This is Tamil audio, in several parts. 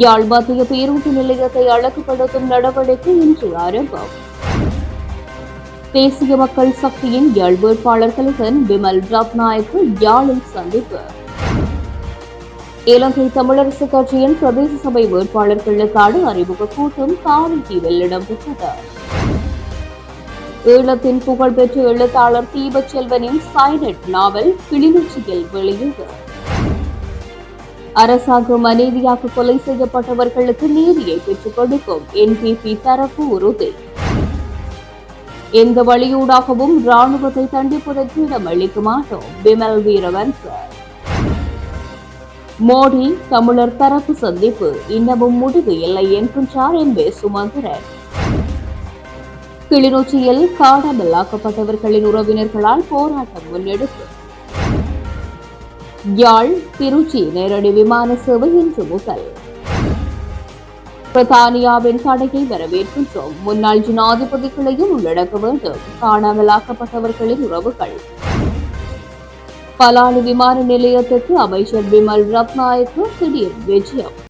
யாழ் மத்திய பேருந்து நிலையத்தை அழகுபடுத்தும் நடவடிக்கை இன்று ஆரம்பம். தேசிய மக்கள் சக்தியின் யாழ் வேட்பாளர்களுடன் விமல் ரத்நாயக்கு யாழில் சந்திப்பு. இலங்கை தமிழரசு கட்சியின் பிரதேச சபை வேட்பாளர்களுக்கான அறிமுக கூட்டம் காரைதீவில் இடம்பெற்றது ஈழத்தின் புகழ்பெற்ற எழுத்தாளர் தீபச்செல்வனின் சைனட் நாவல் கிளிநொச்சியில் வெளியீடு அரசாங்கம் அநீதியாக கொலை செய்யப்பட்டவர்களுக்கு நீதியை பெற்றுக் கொடுக்கும். என்பிபி தரப்பு உறுதி. எந்த வழியூடாகவும் ராணுவத்தை தண்டிப்பதற்கு இடம் அளிக்க மாட்டோம். பிமல் வீரவன்ச மோடி தமிழர் தரப்பு சந்திப்பு. இன்னமும் முடிவு இல்லை என்கின்றார் எம் வே சுமந்திரன். கிளிநொச்சியில் காணாமல் ஆக்கப்பட்டவர்களின் உறவினர்களால் போராட்டம் முன்னெடுப்பு. யாழ் திருச்சி நேரடி விமான சேவை இன்று முதல். பிரித்தானியாவின் தடையை வரவேற்கின்றோம். முன்னாள் ஜனாதிபதிகளையும் உள்ளடக்க வேண்டும். காணாமலாக்கப்பட்டவர்களின் உறவுகள். பலாலி விமான நிலையத்திற்கு அமைச்சர் விமல் ரத்நாயக்கு திடீர் விஜயம்.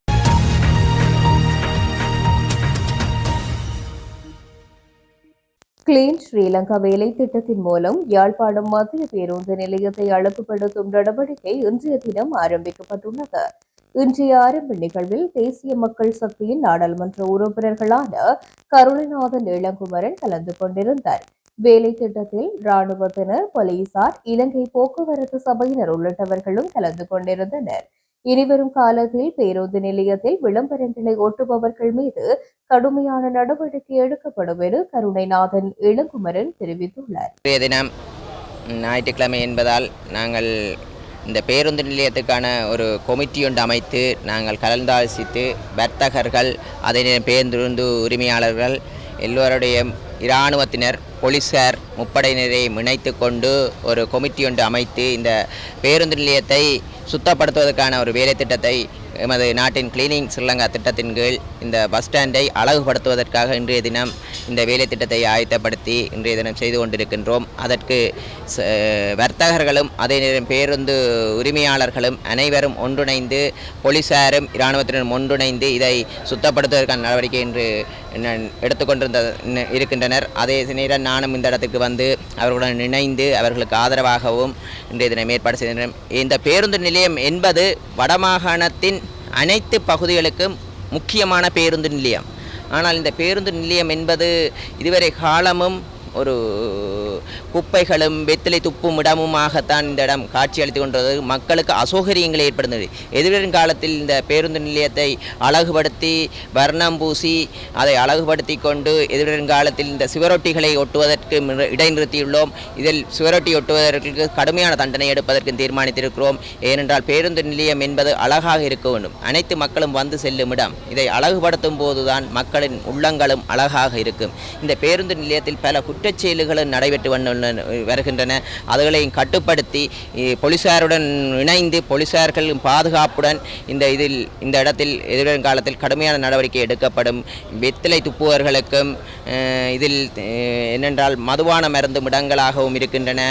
கிளீன் ஸ்ரீலங்கா வேலை திட்டத்தின் மூலம் யாழ்ப்பாணம் மத்திய பேருந்து நிலையத்தை அழகுபடுத்தும் நடவடிக்கை இன்றைய தினம் ஆரம்பிக்கப்பட்டுள்ளது. இன்றைய ஆரம்ப நிகழ்வில் தேசிய மக்கள் சக்தியின் நாடாளுமன்ற உறுப்பினர்களான கருணநாதன் இளங்குமரன் கலந்து கொண்டிருந்தார். வேலை திட்டத்தில் ராணுவத்தினர் போலீசார் இலங்கை போக்குவரத்து சபையினர் உள்ளிட்டவர்களும் கலந்து கொண்டிருந்தனர். இனிவரும் காலத்தில் பேருந்து நிலையத்தில் விளம்பரங்களை ஒட்டுபவர்கள் மீது கடுமையான நடவடிக்கை எடுக்கப்படும் என கருணைநாதன் இளங்குமரன் தெரிவித்துள்ளார். இன்றைய தினம் ஞாயிற்றுக்கிழமை என்பதால் நாங்கள் இந்த பேருந்து நிலையத்துக்கான ஒரு கொமிட்டி ஒன்று அமைத்து நாங்கள் கலந்தாலோசித்து வர்த்தகர்கள் அதே நேரம் பேருந்து உரிமையாளர்கள் எல்லோருடைய இராணுவத்தினர் போலீசார் முப்படையினரை இணைத்து கொண்டு ஒரு கொமிட்டி ஒன்று அமைத்து இந்த பேருந்து நிலையத்தை சுத்தப்படுத்துவதற்கான ஒரு வேலை திட்டத்தை எமது நாட்டின் கிளீனிங் ஸ்ரீலங்கா திட்டத்தின் கீழ் இந்த பஸ் ஸ்டாண்டை அழகுபடுத்துவதற்காக இன்றைய தினம் இந்த வேலை திட்டத்தை ஆயத்தப்படுத்தி இன்றைய தினம் செய்து கொண்டிருக்கின்றோம். அதற்கு ச- வர்த்தகர்களும் அதே நேரம் பேருந்து உரிமையாளர்களும் அனைவரும் ஒன்றிணைந்து போலீசாரும் இராணுவத்தினரும் ஒன்றிணைந்து இதை சுத்தப்படுத்துவதற்கான நடவடிக்கை என்று எடுத்துக்கொண்டிருந்த இருக்கின்றனர். அதே நேரம் நானும் இந்த இடத்துக்கு வந்து அவர்களுடன் இணைந்து அவர்களுக்கு ஆதரவாகவும் இன்றைய தினம் ஏற்பாடு செய்கின்றனர் இந்த பேருந்து நிலையம் என்பது வடமாகாணத்தின் அனைத்து பகுதிகளுக்கும் முக்கியமான பேருந்து நிலையம். ஆனால் இந்த பேருந்து நிலையம் என்பது இதுவரை காலமும் ஒரு குப்பைகளும் வெத்திலை துப்பும் இடமுமாகத்தான் இந்த இடம் காட்சியளித்து கொண்டது. மக்களுக்கு அசௌகரியங்கள் ஏற்படுந்தது. எதிர்வரும் காலத்தில் இந்த பேருந்து நிலையத்தை அழகுபடுத்தி வர்ணம் பூசி அதை அழகுபடுத்தி கொண்டு எதிர்வரும் காலத்தில் இந்த சுவரொட்டிகளை ஒட்டுவதற்கு இடைநிறுத்தியுள்ளோம். இதில் சுவரொட்டி ஒட்டுவதற்கு கடுமையான தண்டனை எடுப்பதற்கு தீர்மானித்திருக்கிறோம். ஏனென்றால் பேருந்து நிலையம் என்பது அழகாக இருக்க வேண்டும். அனைத்து மக்களும் வந்து செல்லும் இடம். இதை அழகுபடுத்தும் போதுதான் மக்களின் உள்ளங்களும் அழகாக இருக்கும். இந்த பேருந்து நிலையத்தில் பல குற்றச் செயல்களும் நடைபெற்று வந்து வருகின்றன. அதுகளையும் கட்டுப்படுத்தி போலீசாருடன் இணைந்து போலீசார்களின் பாதுகாப்புடன் இந்த இதில் இந்த இடத்தில் எதிர்வரும் காலத்தில் கடுமையான நடவடிக்கை எடுக்கப்படும். வெத்திலை துப்புவர்களுக்கும் இதில் என்னென்றால் மதுபான மருந்தும் இடங்களாகவும் இருக்கின்றன.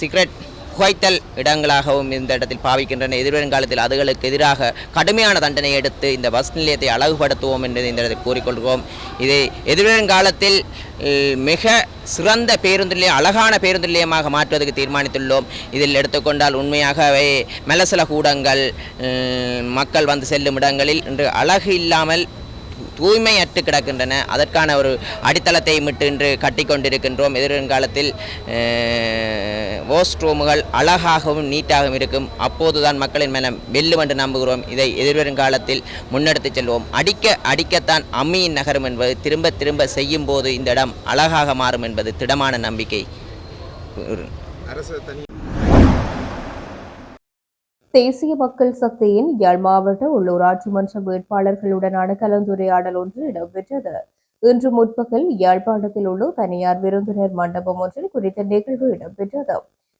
சிகரெட் புகைத்தல் இடங்களாகவும் இந்த இடத்தில் பாவிக்கின்றன. எதிர்வருங்காலத்தில் அதுகளுக்கு எதிராக கடுமையான தண்டனை எடுத்து இந்த பஸ் நிலையத்தை அழகுபடுத்துவோம் என்று இந்த இடத்தில் கூறிக்கொள்கிறோம். இதை எதிர்வருங்காலத்தில் மிக சிறந்த பேருந்து நிலையம் அழகான பேருந்து நிலையமாக மாற்றுவதற்கு தீர்மானித்துள்ளோம். இதில் எடுத்துக்கொண்டால் உண்மையாகவே மெலசல கூடங்கள் மக்கள் வந்து செல்லும் இடங்களில் இன்று அழகு இல்லாமல் தூய்மையற்று கிடக்கின்றன. அதற்கான ஒரு அடித்தளத்தை மிட்டு இன்று கட்டிக்கொண்டிருக்கின்றோம் எதிர்காலத்தில் வாஷ் ரூமுகள் அழகாகவும் நீட்டாகவும் இருக்கும். அப்போதுதான் மக்களின் மனம் வெல்லும் என்று நம்புகிறோம். இதை எதிர்வரும் காலத்தில் முன்னெடுத்துச் செல்வோம். அடிக்க அடிக்கத்தான் அம்மியின் நகரம் என்பது திரும்ப திரும்ப செய்யும் போது இந்த இடம் அழகாக மாறும் என்பது திடமான நம்பிக்கை. அரசு தனி தேசிய மக்கள் சக்தியின் யாழ் மாவட்ட உள்ளூராட்சி மன்ற வேட்பாளர்களுடனான கலந்துரையாடல் ஒன்று இடம்பெற்றது. இன்று முற்பகல் யாழ்ப்பாணத்தில் உள்ள தனியார் விருந்தினர் மண்டபம் ஒன்றில் குறித்த நிகழ்வு இடம்பெற்றது.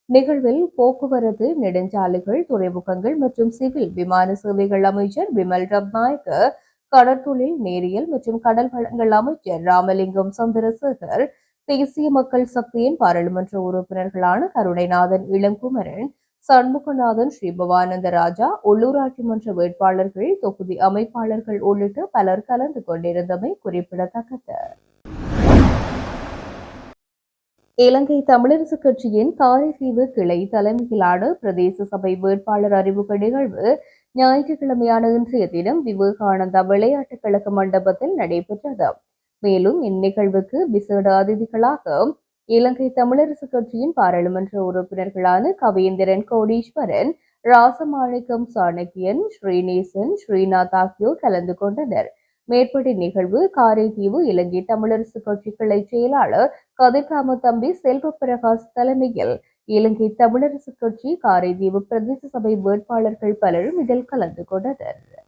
நிகழ்வில் போக்குவரத்து நெடுஞ்சாலைகள் துறைமுகங்கள் மற்றும் சிவில் விமான சேவைகள் அமைச்சர் விமல் ரத்நாயக்க கடற்தொழில் நேரியல் மற்றும் கடல் வளங்கள் அமைச்சர் ராமலிங்கம் சந்திரசேகர் தேசிய மக்கள் சக்தியின் பாராளுமன்ற உறுப்பினர்களான கருணைநாதன் இளங்குமரன் சண்முகநாதன் ஸ்ரீ பவானந்த ராஜா உள்ளூராட்சி மன்ற வேட்பாளர்கள் தொகுதி அமைப்பாளர்கள் உள்ளிட்ட பலர் கலந்து கொண்டிருந்தமை குறிப்பிடத்தக்கது. இலங்கை தமிழரசு கட்சியின் காரைதீவு கிளை தலைமையிலான பிரதேச சபை வேட்பாளர் அறிமுக நிகழ்வு ஞாயிற்றுக்கிழமையான இன்றைய தினம் விவேகானந்தா விளையாட்டுக் கழக மண்டபத்தில் நடைபெற்றது. மேலும் இந்நிகழ்வுக்கு விசேட அதிதிகளாக இலங்கை தமிழரசு கட்சியின் பாராளுமன்ற உறுப்பினர்களான கவேந்திரன் கோடீஸ்வரன் ராசமாணிக்கம் சாணக்கியன் ஸ்ரீநேசன் ஸ்ரீநாத் ஆகியோர் கலந்து கொண்டனர். மேற்படி நிகழ்வு காரைதீவு இலங்கை தமிழரசு கட்சி கிளை செயலாளர் கதிர்காம தம்பி செல்வ பிரகாஷ் தலைமையில். இலங்கை தமிழரசு கட்சி காரைதீவு பிரதேச சபை வேட்பாளர்கள் பலரும் இதில் கலந்து கொண்டனர்.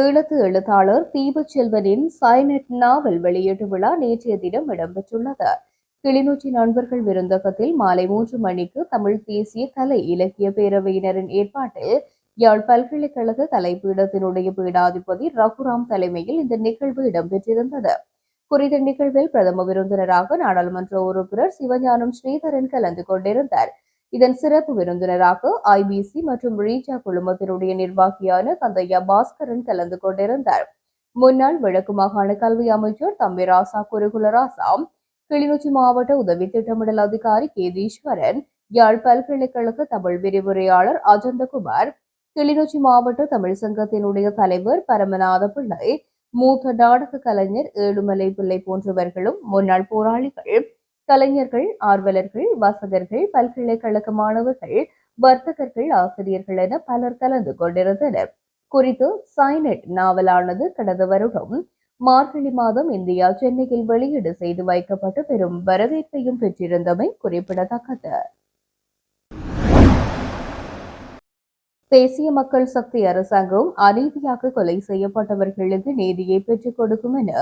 ஈழத்து எழுத்தாளர் தீபச்செல்வனின் சைனட் நாவல் வெளியீட்டு விழா நேற்றைய தினம் இடம்பெற்றுள்ளது. கிளிநொச்சி நண்பர்கள் விருந்தகத்தில் மாலை மூன்று மணிக்கு தமிழ் தேசிய கலை இலக்கிய பேரவையினரின் ஏற்பாட்டில் யாழ் பல்கலைக்கழக கலைப்பீடத்தினுடைய பீடாதிபதி ரகுராம் தலைமையில் இந்த நிகழ்வு இடம்பெற்றிருந்தது. குறித்த நிகழ்வில் பிரதம விருந்தினராக நாடாளுமன்ற உறுப்பினர் சிவஞானம் ஸ்ரீதரன் கலந்து கொண்டிருந்தார். இதன் சிறப்பு விருந்தினராக ஐபிசி மற்றும் ரீஜா குழுமத்தினுடைய நிர்வாகியான கந்தையா பாஸ்கரன் கலந்து கொண்டிருந்தார். முன்னாள் வடக்கு மாகாண கல்வி அமைச்சர் தம்பிராசா குருகுலராசா கிளிநொச்சி மாவட்ட உதவி திட்டமிடல் அதிகாரி கேதீஸ்வரன் யாழ் பல்கலைக்கழக தமிழ் விரிவுரையாளர் அஜந்தகுமார் கிளிநொச்சி மாவட்ட தமிழ் சங்கத்தினுடைய தலைவர் பரமநாத பிள்ளை மூத்த நாடக கலைஞர் ஏழுமலை பிள்ளை போன்றவர்களும் முன்னாள் போராளிகள் கலைஞர்கள் ஆர்வலர்கள் வாசகர்கள் பல்கலைக்கழக மாணவர்கள் வர்த்தகர்கள் ஆசிரியர்கள் என பலர் கலந்து கொண்டிருந்தனர். குறித்து சைனட் நாவலானது கடந்த வருடம் மார்கழி மாதம் இந்தியா சென்னையில் வெளியீடு செய்து வைக்கப்பட்டு பெரும் வரவேற்பையும் பெற்றிருந்தமை குறிப்பிடத்தக்கது. தேசிய மக்கள் சக்தி அரசாங்கம் அநீதியாக கொலை செய்யப்பட்டவர்களுக்கு நீதியை பெற்றுக் கொடுக்கும் என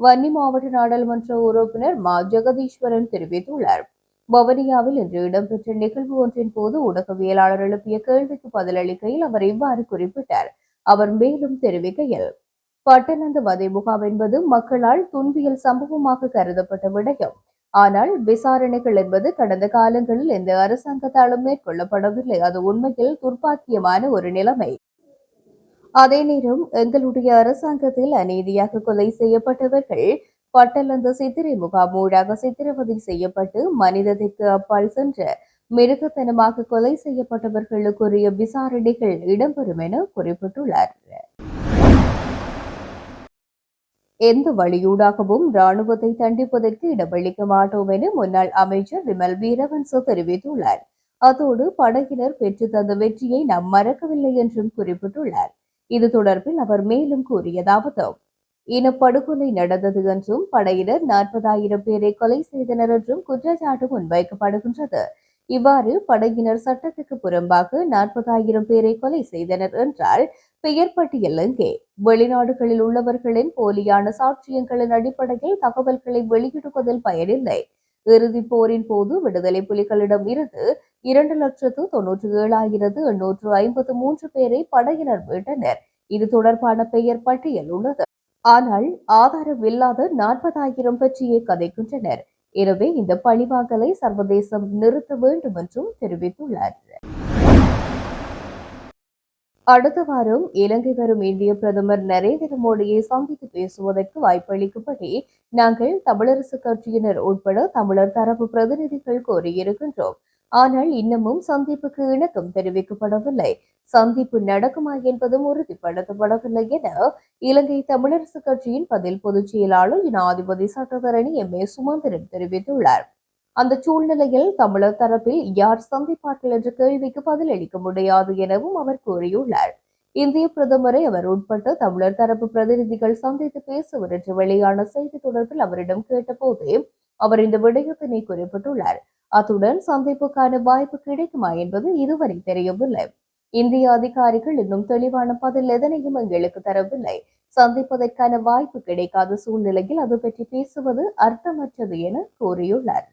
வன்னி மாவட்ட நாடாளுமன்ற உறுப்பினர் மா. ஜெகதீஸ்வரன் தெரிவித்துள்ளார். வவனியாவில் இன்று இடம்பெற்ற நிகழ்வு ஒன்றின் போது ஊடகவியலாளர் எழுப்பிய கேள்விக்கு பதிலளிக்கையில் அவர் இவ்வாறு குறிப்பிட்டார். அவர் மேலும் தெரிவிக்கையில் பட்டணந்த வதை முகாம் என்பது மக்களால் துன்பியல் சம்பவமாக கருதப்பட்ட விடயம். ஆனால் விசாரணைகள் என்பது கடந்த காலங்களில் எந்த அரசாங்கத்தாலும் மேற்கொள்ளப்படவில்லை. அது உண்மையில் துர்ப்பாக்கியமான ஒரு நிலைமை. அதே நேரம் எங்களுடைய அரசாங்கத்தில் அநீதியாக கொலை செய்யப்பட்டவர்கள் பட்டலந்த சித்திரை முகாம் ஊடாக சித்திரவதை செய்யப்பட்டு மனிதத்திற்கு அப்பால் சென்ற மிருகத்தனமாக கொலை செய்யப்பட்டவர்களுக்குரிய விசாரணைகள் இடம்பெறும் என குறிப்பிட்டுள்ளார். எந்த வழியூடாகவும் ராணுவத்தை தண்டிப்பதற்கு இடமளிக்க மாட்டோம் என முன்னாள் அமைச்சர் விமல் வீரவன்ச தெரிவித்துள்ளார். அதோடு படையினர் பெற்று தந்த வெற்றியை நாம் மறக்கவில்லை என்றும் குறிப்பிட்டுள்ளார். இது தொடர்பில் அவர் மேலும் கூறியதாவது இனப்படுகொலை நடந்தது என்றும் படையினர் நாற்பதாயிரம் பேரை கொலை செய்தனர் என்றும் குற்றச்சாட்டு முன்வைக்கப்படுகின்றது. இவ்வாறு படையினர் சட்டத்துக்கு புறம்பாக நாற்பதாயிரம் பேரை கொலை செய்தனர் என்றால் பெயர் பட்டியல் எங்கே? வெளிநாடுகளில் உள்ளவர்களின் போலியான சாட்சியங்களின் அடிப்படையில் தகவல்களை வெளியிடுவதில் பயனில்லை. இறுதிப் போரின் போது விடுதலை புலிகளிடம் இருந்து இரண்டு லட்சத்து தொன்னூற்றி ஏழாயிரத்து எண்ணூற்று ஐம்பத்து மூன்று பேரை படையினர் மீட்டனர். இது தொடர்பான பெயர் பட்டியல் உள்ளது. ஆனால் ஆதாரம் இல்லாத நாற்பதாயிரம் பற்றியே கதைக்கின்றனர். எனவே இந்த பழிவாங்கலை சர்வதேசம் நிறுத்த வேண்டும் என்றும் தெரிவித்துள்ளார் அடுத்த வாரம் இலங்கை வரும் இந்திய பிரதமர் நரேந்திர மோடியை சந்தித்து பேசுவதற்கு வாய்ப்பளிக்கும்படி நாங்கள் தமிழரசு கட்சியினர் உட்பட தமிழர் தரப்பு பிரதிநிதிகள் கோரியிருக்கின்றோம். ஆனால் இன்னமும் சந்திப்புக்கு இணக்கம் தெரிவிக்கப்படவில்லை. சந்திப்பு நடக்குமா என்பதும் உறுதிப்படுத்தப்படவில்லை என இலங்கை தமிழரசு கட்சியின் பதில் பொதுச் செயலாளர் ஜனாதிபதி சட்டத்தரணி எம் ஏ சுமந்திரன் தெரிவித்துள்ளார். அந்த சூழ்நிலையில் தமிழர் தரப்பில் யார் சந்திப்பார்கள் என்ற கேள்விக்கு பதிலளிக்க முடியாது எனவும் அவர் கூறியுள்ளார். இந்திய பிரதமரை அவர் உட்பட்ட தமிழர் தரப்பு பிரதிநிதிகள் சந்தித்து பேசுவர் என்று வெளியான செய்தி தொடர்பில் அவரிடம் கேட்டபோது அவர் இந்த விடயத்தினை குறிப்பிட்டுள்ளார். அத்துடன் சந்திப்புக்கான வாய்ப்பு கிடைக்குமா என்பது இதுவரை தெரியவில்லை. இந்திய அதிகாரிகள் இன்னும் தெளிவான பதில் எதனையும் எங்களுக்கு தரவில்லை. சந்திப்பதற்கான வாய்ப்பு கிடைக்காத சூழ்நிலையில் அது பற்றி பேசுவது அர்த்தமற்றது என கூறியுள்ளார்.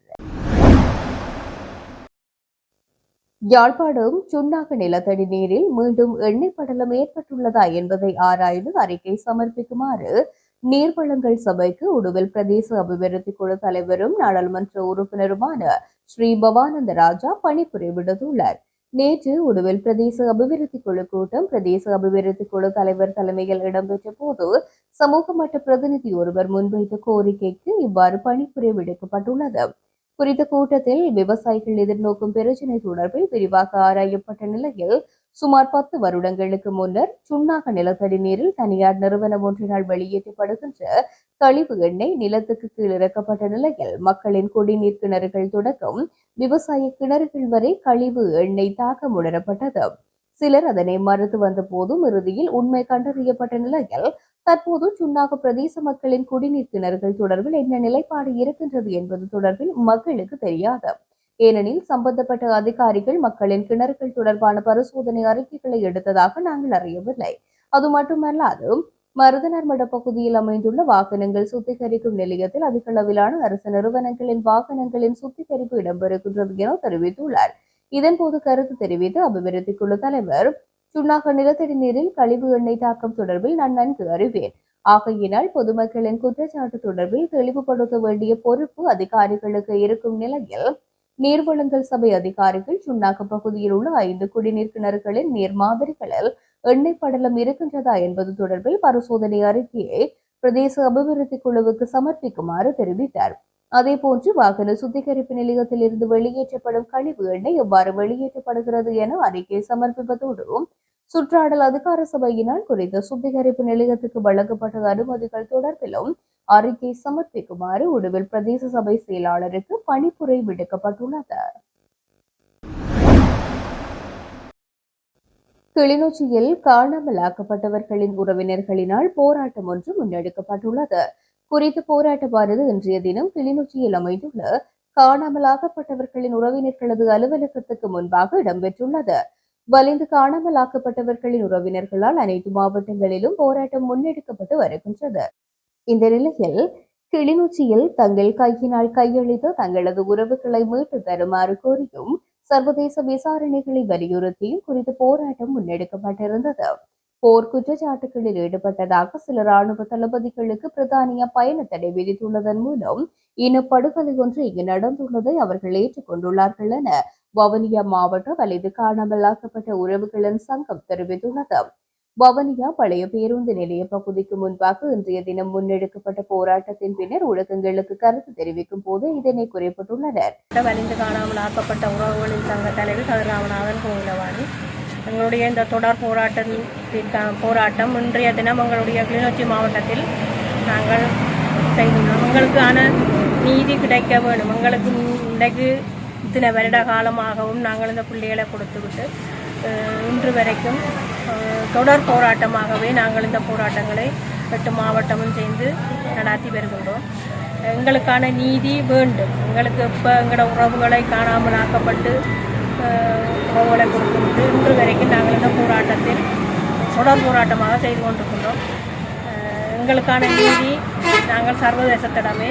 யாழ்ப்பாணம் சுண்ணாக நிலத்தடி நீரில் மீண்டும் எண்ணெய் படலம் ஏற்பட்டுள்ளதா என்பதை ஆராய்ந்து அறிக்கை சமர்ப்பிக்குமாறு நீர்வளங்கள் சபைக்கு உடுவில் பிரதேச அபிவிருத்தி குழு தலைவரும் நாடாளுமன்ற உறுப்பினருமான ஸ்ரீ பவானந்த ராஜா பணிபுரி விடுத்துள்ளார். நேற்று உடுவில் பிரதேச அபிவிருத்தி குழு கூட்டம் பிரதேச அபிவிருத்தி குழு தலைவர் தலைமையில் இடம்பெற்ற போது சமூக மட்ட பிரதிநிதி ஒருவர் முன்வைத்த கோரிக்கைக்கு இவ்வாறு பணிபுரிய விடுக்கப்பட்டுள்ளது. குறித்த கூட்டத்தில் விவசாயிகள் எதிர்நோக்கும் பிரச்சினை தொடர்பில் விரிவாக ஆராயப்பட்ட நிலையில் சுமார் பத்து வருடங்களுக்கு முன்னர் சுண்ணாக நிலத்தடி நீரில் தனியார் நிறுவனம் ஒன்றினால் வெளியேற்றப்படுகின்ற கழிவு எண்ணெய் நிலத்துக்கு கீழ் இறக்கப்பட்ட நிலையில் மக்களின் குடிநீர் கிணறுகள் தொடக்கம் விவசாய கிணறுகள் வரை கழிவு எண்ணெய் தாக்கம் உணரப்பட்டது. சிலர் அதனை மறுத்து வந்த போதும் இறுதியில் உண்மை கண்டறியப்பட்ட நிலையில் தற்போது சுன்னாக பிரதேச மக்களின் குடிநீர் கிணறுகள் தொடர்பில் என்ன நிலைப்பாடு இருக்கின்றது என்பது தொடர்பில் மக்களுக்கு தெரியாது. ஏனெனில் சம்பந்தப்பட்ட அதிகாரிகள் மக்களின் கிணறுகள் தொடர்பான பரிசோதனை அறிக்கைகளை எடுத்ததாக நாங்கள் அறியவில்லை. அது மட்டுமல்லாது மருதநர்மட பகுதியில் அமைந்துள்ள வாகனங்கள் சுத்திகரிக்கும் நிலையத்தில் அதிக அளவிலான அரசு நிறுவனங்களின் வாகனங்களின் சுத்திகரிப்பு இடம்பெறுகின்றது என தெரிவித்துள்ளார். இதன்போது கருத்து தெரிவித்த அபிவிருத்தி குழு தலைவர் சுண்ணாக நிலத்தடி நீரில் கழிவு எண்ணெய் தாக்கம் தொடர்பில் நான் நன்கு அறிவேன். ஆகையினால் பொதுமக்களின் குற்றச்சாட்டு தொடர்பில் தெளிவுபடுத்த வேண்டிய பொறுப்பு அதிகாரிகளுக்கு இருக்கும் நிலையில் நீர்வளங்கள் சபை அதிகாரிகள் சுண்ணாக பகுதியில் உள்ள ஐந்து குடிநீர் கிணறுகளின் நீர் மாதிரிகளில் எண்ணெய் படலம் இருக்கின்றதா என்பது தொடர்பில் பரிசோதனை அறிக்கையை பிரதேச அபிவிருத்தி குழுவுக்கு சமர்ப்பிக்குமாறு தெரிவித்தார். அதேபோன்று வாகன சுத்திகரிப்பு நிலையத்தில் இருந்து வெளியேற்றப்படும் கழிவு எண்ணெய் எவ்வாறு வெளியேற்றப்படுகிறது என அறிக்கை சமர்ப்பிப்பதோடு சுற்றாடல் அதிகார சபையினால் குறித்த சுத்திகரிப்பு நிலையத்துக்கு வழங்கப்பட்ட அனுமதிகள் தொடர்பிலும் அறிக்கை சமர்ப்பிக்குமாறு உடுவில் பிரதேச சபை செயலாளருக்கு பணிப்புரை விடுக்கப்பட்டுள்ளது. கிளிநொச்சியில் காணாமலாக்கப்பட்டவர்களின் உறவினர்களினால் போராட்டம் ஒன்று முன்னெடுக்கப்பட்டுள்ளது. குறித்த போராட்டமானது இன்றைய தினம் கிளிநொச்சியில் அமைந்துள்ள காணாமலாக்கப்பட்டவர்களின் உறவினர்களது அலுவலகத்துக்கு முன்பாக இடம்பெற்றுள்ளது. வலிந்து காணாமலாக்கப்பட்டவர்களின் உறவினர்களால் அனைத்து மாவட்டங்களிலும் போராட்டம் முன்னெடுக்கப்பட்டு வருகின்றது. இந்த நிலையில் கிளிநொச்சியில் தங்கள் கையினால் கையளித்து தங்களது உறவுகளை மீட்டு தருமாறு கோரியும் சர்வதேச விசாரணைகளை வலியுறுத்தியும் குறித்த போராட்டம் முன்னெடுக்கப்பட்டிருந்தது. போர் குற்றச்சாட்டுகளில் ஈடுபட்டதாக சில ராணுவ தளபதிகளுக்கு பிரித்தானியா பயண தடை விதித்துள்ளதன் மூலம் இனப்படுகொலை ஒன்று இங்கு நடந்துள்ளதை அவர்கள் ஏற்றுக்கொண்டுள்ளார்கள் என வவுனியா மாவட்ட வலிது காணாமலாக்கப்பட்ட உறவுகளின் சங்கம் தெரிவித்துள்ளது. வவுனியா பழைய பேருந்து நிலைய பகுதிக்கு முன்பாக இன்றைய தினம் முன்னெடுக்கப்பட்ட போராட்டத்தின் பின்னர் ஊடகங்களுக்கு கருத்து தெரிவிக்கும் போது இதனை குறிப்பிட்டுள்ளனர். வலிந்து காணாமல் ஆக்கப்பட்ட உறவுகளின் சங்க தலைவர் கதிராமநாதன் கோவிலவாணி. எங்களுடைய இந்த தொடர் போராட்டத்திற்கான போராட்டம் இன்றைய தினம் எங்களுடைய கிளிநொச்சி மாவட்டத்தில் நாங்கள் செய்துள்ளோம். எங்களுக்கான நீதி கிடைக்க வேண்டும். எங்களுக்கு இன்றைக்கு இத்தனை வருட காலமாகவும் நாங்கள் இந்த பிள்ளைகளை கொடுத்துவிட்டு இன்று வரைக்கும் தொடர் போராட்டமாகவே நாங்கள் இந்த போராட்டங்களை எட்டு மாவட்டமும் சேர்ந்து நடாத்தி வருகின்றோம். எங்களுக்கான நீதி வேண்டும். எங்களுக்கு இப்போ எங்களோட உறவுகளை காணாமல் ஆக்கப்பட்டு அஹ், கொடுத்து கொடுத்துவிட்டு இன்று வரைக்கும் நாங்கள் இந்த போராட்டத்தில் தொடர் போராட்டமாக செய்து கொண்டிருக்கின்றோம். எங்களுக்கான நீதி நாங்கள் சர்வதேசத்திடமே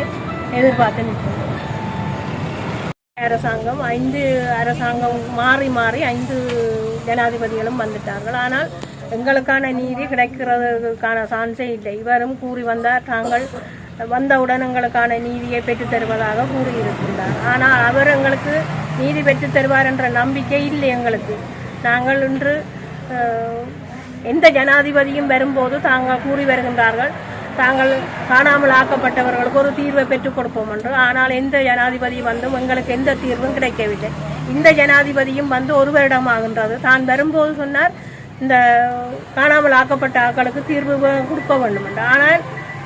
எதிர்பார்த்து நிற்கின்றோம் அரசாங்கம் ஐந்து அரசாங்கம் மாறி மாறி ஐந்து ஜனாதிபதிகளும் வந்துட்டார்கள். ஆனால் எங்களுக்கான நீதி கிடைக்கிறதுக்கான சான்ஸே இல்லை. இவரும் கூறி வந்தார். தாங்கள் வந்தவுடன் எங்களுக்கான நீதியை பெற்றுத்தருவதாக கூறியிருக்கின்றார். ஆனால் அவர் எங்களுக்கு நீதி பெற்று தருவார் என்ற நம்பிக்கை இல்லை எங்களுக்கு. நாங்கள் இன்று எந்த ஜனாதிபதியும் வரும்போது தாங்கள் கூறி வருகின்றார்கள். தாங்கள் காணாமல் ஆக்கப்பட்டவர்களுக்கு ஒரு தீர்வை பெற்றுக் கொடுப்போம் என்று. ஆனால் எந்த ஜனாதிபதி வந்தும் எங்களுக்கு எந்த தீர்வும் கிடைக்கவில்லை. இந்த ஜனாதிபதியும் வந்து ஒரு வருடமாகின்றது தான் வரும்போது சொன்னார் இந்த காணாமல் ஆக்கப்பட்ட ஆக்களுக்கு தீர்வு கொடுக்க வேண்டும் என்று. ஆனால்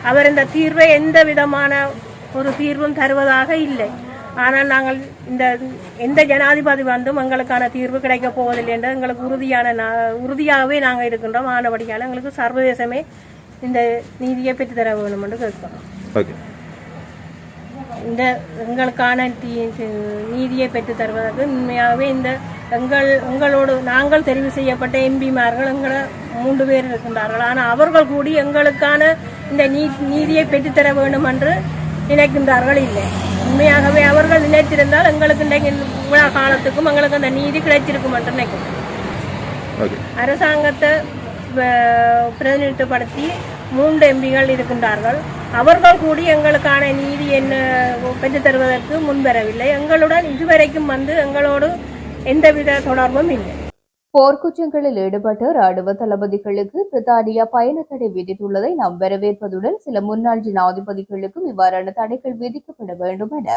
அவர் இந்த தீர்வை எந்த விதமான ஒரு தீர்வும் தருவதாக இல்லை. ஆனால் நாங்கள் இந்த எந்த ஜனாதிபதி வந்தும் எங்களுக்கான தீர்வு கிடைக்கப் போவதில்லை என்று எங்களுக்கு உறுதியான உறுதியாகவே நாங்கள் இருக்கின்றோம். ஆனபடியால் எங்களுக்கு சர்வதேசமே இந்த நீதியை பெற்றுத்தர வேண்டும் என்று கேட்கிறோம் ஓகே. இந்த எங்களுக்கான தீ- நீதியை பெற்றுத் தருவதற்கு உண்மையாகவே இந்த எங்கள் எங்களோடு நாங்கள் தெரிவு செய்யப்பட்ட எம்பிமார்கள் எங்களை மூன்று பேர் இருக்கின்றார்கள். ஆனால் அவர்கள் கூடி எங்களுக்கான இந்த நீ நீதியை பெற்றுத்தர வேண்டும் என்று நினைக்கின்றார்கள் இல்லை. உண்மையாகவே அவர்கள் நினைத்திருந்தால் எங்களுக்கு இன்றைக்கு காலத்துக்கும் எங்களுக்கு அந்த நீதி கிடைச்சிருக்கும் என்று நினைக்கிறேன் ஓகே. அரசாங்கத்தை பிரதிநிதித்துவப்படுத்தி மூன்று எம்பிகள் இருக்கின்றார்கள். அவர்கள் கூடி எங்களுக்கான நீதி என்ன பெற்றுத் தருவதற்கு முன்வரவில்லை. எங்களுடன் இதுவரைக்கும் வந்து எங்களோடு எந்தவித தொடர்பும் இல்லை. போர்க்குற்றங்களில் ஈடுபட்ட ராணுவ தளபதிகளுக்கு பிரித்தானியா பயண தடை விதித்துள்ளதை நாம் வரவேற்பதுடன் சில முன்னாள் ஜனாதிபதிகளுக்கும் இவ்வாறான தடைகள் விதிக்கப்பட வேண்டும் என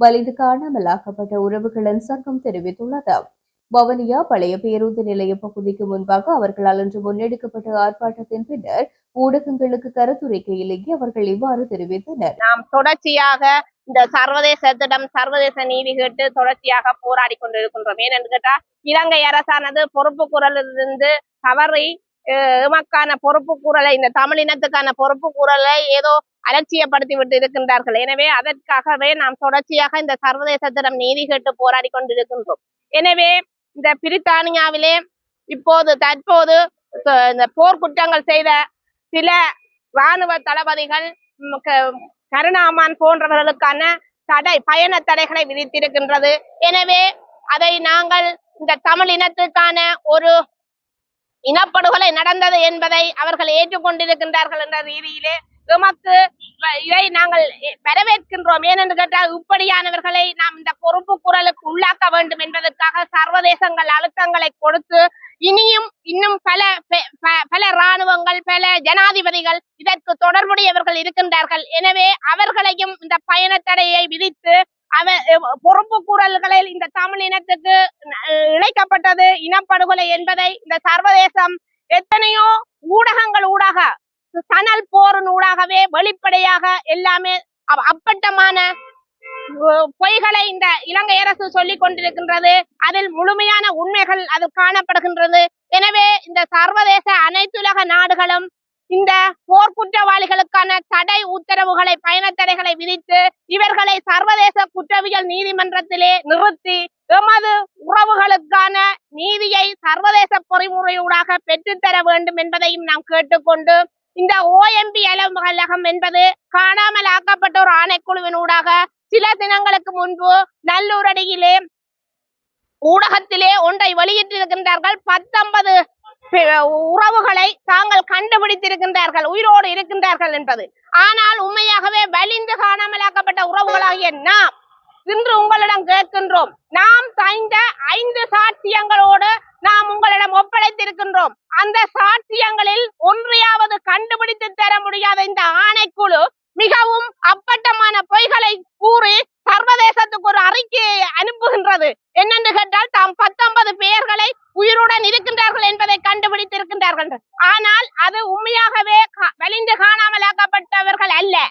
வலிந்து காணாமலாக்கப்பட்ட உறவுகளின் சங்கம் தெரிவித்துள்ளது. பவனியா பழைய பேருந்து நிலைய பகுதிக்கு முன்பாக அவர்களால் இன்று முன்னெடுக்கப்பட்ட ஆர்ப்பாட்டத்தின் பின்னர் ஊடகங்களுக்கு கருத்துரைக்கையிலேயே அவர்கள் இவ்வாறு தெரிவித்தனர். நாம் தொடர்ச்சியாக இந்த சர்வதேசத்திடம் சர்வதேச நீதி கேட்டு தொடர்ச்சியாக போராடி கொண்டிருக்கின்றோம். ஏனென்று கேட்டா இலங்கை அரசானது பொறுப்பு குரலிலிருந்து தவறி எமக்கான பொறுப்பு குரலை இந்த தமிழினத்துக்கான பொறுப்பு குரலை ஏதோ அலட்சியப்படுத்தி விட்டு இருக்கின்றார்கள். எனவே அதற்காகவே நாம் தொடர்ச்சியாக இந்த சர்வதேசத்திடம் நீதி கேட்டு போராடி கொண்டிருக்கின்றோம். எனவே இந்த பிரித்தானியாவிலே இப்போது தற்போது இந்த போர்க்குற்றங்கள் செய்த சில இராணுவ தளபதிகள் கருணாமான் போன்றவர்களுக்கான தடை பயண தடைகளை விதித்திருக்கின்றது. எனவே அதை நாங்கள் இந்த தமிழ் இனத்துக்கான ஒரு இனப்படுகொலை நடந்தது என்பதை அவர்கள் ஏற்றுக்கொண்டிருக்கின்றார்கள் என்ற ரீதியிலே எமக்கு இதை நாங்கள் வரவேற்கின்றோம். ஏனென்று கேட்டால் இப்படியானவர்களை நாம் இந்த பொறுப்பு குரலுக்கு உள்ளாக்க வேண்டும் என்பதற்காக சர்வதேசங்கள் அழுத்தங்களை கொடுத்து இனியும் இன்னும் பல பல இராணுவங்கள் பல ஜனாதிபதிகள் இதற்கு தொடர்புடையவர்கள் இருக்கின்றார்கள். எனவே அவர்களையும் இந்த பயண தடையை விதித்து அவ பொறுப்பு கூறல்களில் இந்த தமிழ் இனத்துக்கு இணைக்கப்பட்டது இழைக்கப்பட்டது இனப்படுகொலை என்பதை இந்த சர்வதேசம் எத்தனையோ ஊடகங்கள் ஊடாக சணல் போரின் ஊடாகவே வெளிப்படையாக எல்லாமே அப்பட்டமான பொய்களை இந்த இலங்கை அரசு சொல்லிக் கொண்டிருக்கின்றது. அதில் முழுமையான உண்மைகள் அது காணப்படுகின்றது. எனவே இந்த சர்வதேச அனைத்துலக நாடுகளும் இந்த போர்க்குற்றவாளிகளுக்கான தடை உத்தரவுகளை பயண தடைகளை விதித்து இவர்களை சர்வதேச குற்றவியல் நீதிமன்றத்திலே நிறுத்தி எமது உறவுகளுக்கான நீதியை சர்வதேச பொறிமுறையூடாக பெற்றுத்தர வேண்டும் என்பதையும் நாம் கேட்டுக்கொண்டு இந்த ஓஎம்பி அலுவலகம் என்பது காணாமல் ஆக்கப்பட்ட ஒரு ஆணைக்குழுவினூடாக சில தினங்களுக்கு முன்பு நல்லூரடியிலே ஊடகத்திலே ஒன்றை வெளியிட்டிருக்கின்றார்கள். பத்தொன்பது உறவுகளை தாங்கள் கண்டுபிடித்திருக்கின்றார்கள் உயிரோடு இருக்கின்றார்கள் என்பது. ஆனால் உண்மையாகவே வலிந்து காணாமலாக்கப்பட்ட உறவுகளாகிய நாம் இன்று உங்களிடம் கேட்கின்றோம். நாம் தந்த ஐந்து சாட்சியங்களோடு நாம் உங்களிடம் ஒப்படைத்திருக்கின்றோம். அந்த சாட்சியங்களில் ஒன்றையாவது கண்டுபிடித்து தர முடியாத இந்த ஆணைக்குழு மிகவும் அப்பட்டமான பொய்களை கூறி சர்வதேசத்துக்கு ஒரு அறிக்கையை அனுப்புகின்றது. என்னென்று கேட்டால் தாம் பத்தொன்பது பெயர்களை உயிருடன் இருக்கின்றார்கள் என்பதை கண்டுபிடித்திருக்கின்றார்கள். ஆனால் அது உண்மையாகவே கா- வலிந்து காணாமலாக்கப்பட்டவர்கள் அல்ல.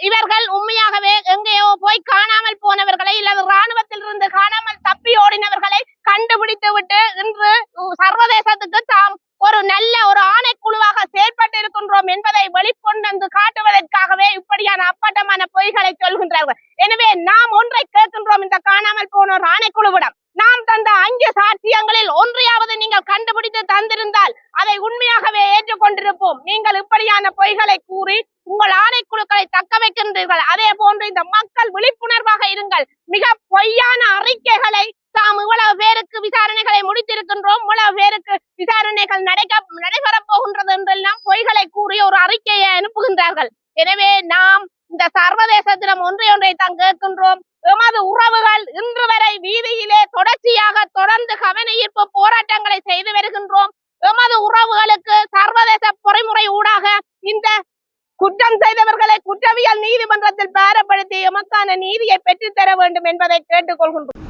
இவர்கள் உண்மையாகவே எங்கேயோ போய் காணாமல் போனவர்களை இல்லது ராணுவத்தில் இருந்து காணாமல் தப்பி ஓடினவர்களை கண்டுபிடித்து விட்டு இன்று சர்வதேசத்துக்கு தாம் ஒரு நல்ல ஒரு ஆணைக்குழுவாக செயற்பட்டு இருக்கின்றோம் என்பதை வெளிக்கொண்டு வந்து காட்டுவதற்காகவே இப்படியான அப்பட்டமான பொய்களை சொல்கின்றார்கள். எனவே நாம் ஒன்றை கேட்கின்றோம் இந்த காணாமல் போனோர் ஆணைக்குழுவிடம். நாம் தந்த அஞ்சு சாட்சியங்களில் ஒன்றையாவது நீங்கள் கண்டுபிடித்து தந்திருந்தால் அதை உண்மையாகவே ஏற்றுக்கொண்டிருப்போம். நீங்கள் இப்படியான பொய்களை கூறி உங்கள் ஆணைக்குழுக்களை தக்க வைக்கின்றீர்கள். அதே போன்று இந்த மக்கள் விழிப்புணர்வாக இருங்கள். மிக பொய்யான அறிக்கைகளை தாம் இவ்வளவு பேருக்கு விசாரணைகளை முடித்திருக்கின்றோம். இவ்வளவு பேருக்கு விசாரணைகள் நடக்க நடைபெறப் போகின்றது என்றெல்லாம் பொய்களை கூறி ஒரு அறிக்கையை அனுப்புகின்றார்கள். எனவே நாம் இந்த சர்வதேசத்திடம் ஒன்றை ஒன்றை தான் கேட்கின்றோம் எமது உறவுகள் இன்று வரை வீதியிலே தொடர்ச்சியாக தொடர்ந்து கவன ஈர்ப்பு போராட்டங்களை செய்து வருகின்றோம் எமது உறவுகளுக்கு சர்வதேச பொறிமுறை ஊடாக இந்த குற்றம் செய்தவர்களை குற்றவியல் நீதிமன்றத்தில் பாரப்படுத்தி எமக்கான நீதியை பெற்றுத்தர வேண்டும் என்பதை கேட்டுக்கொள்கின்றோம்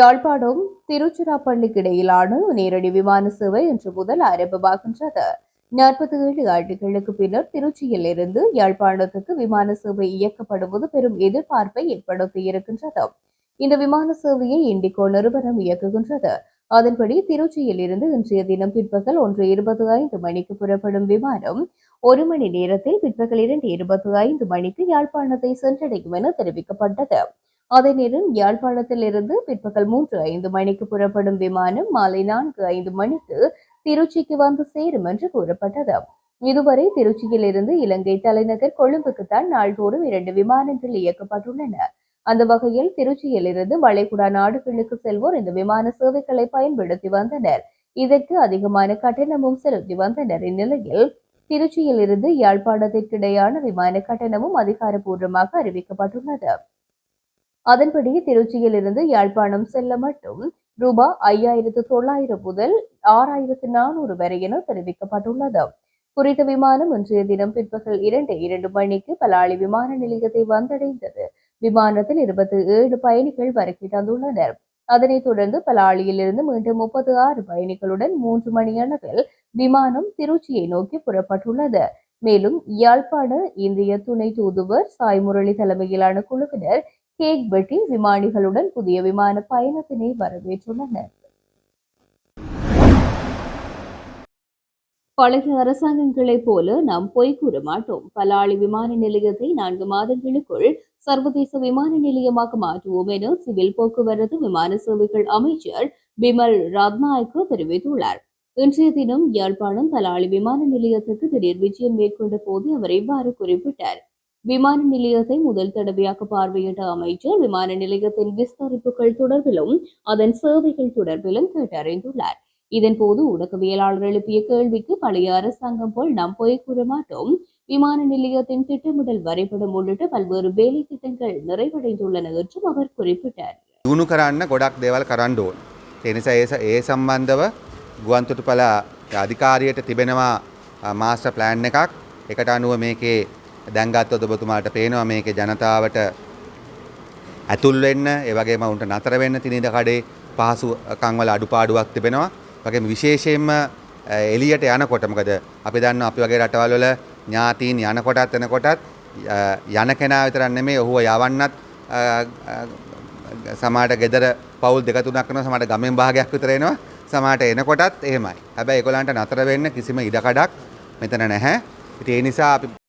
யாழ்ப்பாணம் திருச்சிராப்பள்ளிக்கு இடையிலான நேரடி விமான சேவை இன்று முதல் ஆரம்பமாகின்றது. நாற்பத்தி ஏழு ஆண்டுகளுக்கு பின்னர் திருச்சியில் இருந்து யாழ்ப்பாணத்துக்கு விமான சேவை இயக்கப்படுவது பெரும் எதிர்பார்ப்பை ஏற்படுத்தியிருக்கின்றது இந்த விமான சேவையை இண்டிகோ நிறுவனம் இயக்குகின்றது. அதன்படி திருச்சியில் இருந்து இன்றைய தினம் பிற்பகல் ஒன்று இருபத்தி ஐந்து மணிக்கு புறப்படும் விமானம் ஒரு மணி நேரத்தில் பிற்பகல் இரண்டு இருபத்தி ஐந்து மணிக்கு யாழ்ப்பாணத்தை சென்றடையும் என தெரிவிக்கப்பட்டது. அதே நேரம் யாழ்ப்பாணத்தில் இருந்து பிற்பகல் மூன்று ஐந்து மணிக்கு புறப்படும் விமானம் மாலை நான்கு ஐந்து மணிக்கு திருச்சிக்கு வந்து சேரும் என்று கூறப்பட்டது. இதுவரை திருச்சியில் இருந்து இலங்கை தலைநகர் கொழும்புக்குத்தான் நாள்தோறும் இரண்டு விமானங்கள் இயக்கப்பட்டுள்ளன. அந்த வகையில் திருச்சியில் இருந்து வளைகுடா நாடுகளுக்கு செல்வோர் இந்த விமான சேவைகளை பயன்படுத்தி வந்தனர். இதற்கு அதிகமான கட்டணமும் செலுத்தி வந்தனர். இந்நிலையில் திருச்சியிலிருந்து யாழ்ப்பாணத்திற்கிடையான விமான கட்டணமும் அதிகாரப்பூர்வமாக அறிவிக்கப்பட்டுள்ளது. அதன்படி திருச்சியில் இருந்து யாழ்ப்பாணம் செல்ல மட்டும் ரூபாய் ஐயாயிரத்து தொள்ளாயிரம் முதல் ஆறாயிரத்து நானூறு வரை என தெரிவிக்கப்பட்டுள்ளது. குறித்த விமானம் இன்றைய தினம் பிற்பகல் இரண்டு இரண்டு மணிக்கு பலாளி விமான நிலையத்தை வந்தடைந்தது. விமானத்தில் இருபத்தி ஏழு பயணிகள் வருகை தந்துள்ளனர். அதனைத் தொடர்ந்து பலாளியிலிருந்து மீண்டும் முப்பத்தி ஆறு பயணிகளுடன் மூன்று மணியளவில் விமானம் திருச்சியை நோக்கி புறப்பட்டுள்ளது. மேலும் யாழ்ப்பாண இந்திய துணை தூதுவர் சாய் முரளி தலைமையிலான குழுவினர் கேக் வெட்டி விமானிகளுடன் புதிய விமான பயணத்தினை வரவேற்றுள்ளனர். பழைய அரசாங்கங்களைப் போல நாம் பொய் கூற மாட்டோம். பலாளி விமான நிலையத்தை நான்கு மாதங்களுக்குள் சர்வதேச விமான நிலையமாக மாற்றுவோம் என சிவில் போக்குவரத்து விமான சேவைகள் அமைச்சர் பிமல் ராத்நாயக்கு தெரிவித்துள்ளார். இன்றைய தினம் யாழ்ப்பாணம் பலாலி விமான நிலையத்துக்கு திடீர் விஜயம் மேற்கொண்ட போது அவர் இவ்வாறு குறிப்பிட்டார். விமான நிலையத்தை முதல் தடவையாக பார்வையிட்ட அமைச்சர் விமான நிலையத்தின் விஸ்தரிப்புகள் தொடர்பிலும் அதன் சேவைகள் தொடர்பிலும் கேட்டறிந்துள்ளார் இதன்போது ஊடகவியலாளர் எழுப்பிய கேள்விக்கு பழைய அரசாங்கம் போல் நாம் பொய் கூற மாட்டோம் விமான நிலையத்தின் திட்டமிடல் வரைபடம் உள்ளிட்ட பல்வேறு வேலை திட்டங்கள் நிறைவடைந்துள்ளன என்றும் அவர் குறிப்பிட்டார் දියුණු කරන්න ගොඩක් දේවල් කරන්න ඕන. ඒ නිසා ඒ ස- ඒ සම්බන්ධව ගුවන්තොටුපළ අධිකාරියට තිබෙනවා මාස්ටර් ප්ලෑන් එකක්. එකට අනුව මේකේ දැන්ගත් ඔබතුමාට පේනවා මේකේ ජනතාවට ඇතුල් වෙන්න ඒ වගේම උන්ට නතර වෙන්න තිනිද කඩේ පහසුකම් වල අඩුපාඩුවක් තිබෙනවා. වගේම විශේෂයෙන්ම අ, එළියට යනකොට මොකද අපි දන්නවා අපි වගේ රටවල් වල ඥාතීන් යනකොටත් එනකොටත් අ, යන කෙනා විතරක් නෙමෙයි ඔහුව යවන්නත් අ, අ, සමහරට ගෙදර පවුල් දෙක තුනක් කරනවා සමහරට ගමෙන් භාගයක් විතර එනවා සමහරට එනකොටත් එහෙමයි. හැබැයි ඒගොල්ලන්ට නතර වෙන්න කිසිම ඉඩකඩක් මෙතන නැහැ. ඉතින් ඒ නිසා අපි